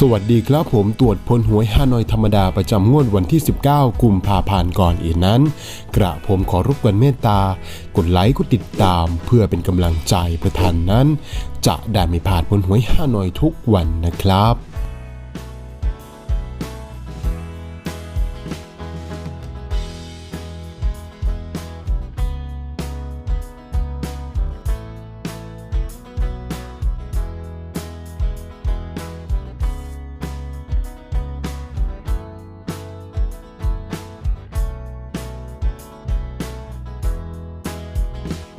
สวัสดีครับผมตรวจพลหวยฮานอยธรรมดาประจำงวดวันที่ 19 กุมภาพันธ์ก่อนอื่นนั้น กระผมขอรบกวนเมตตา กดไลค์กดติดตาม เพื่อเป็นกำลังใจประธานนั้น จะได้ไม่พลาดพลหวยฮานอยทุกวันนะครับ Bye.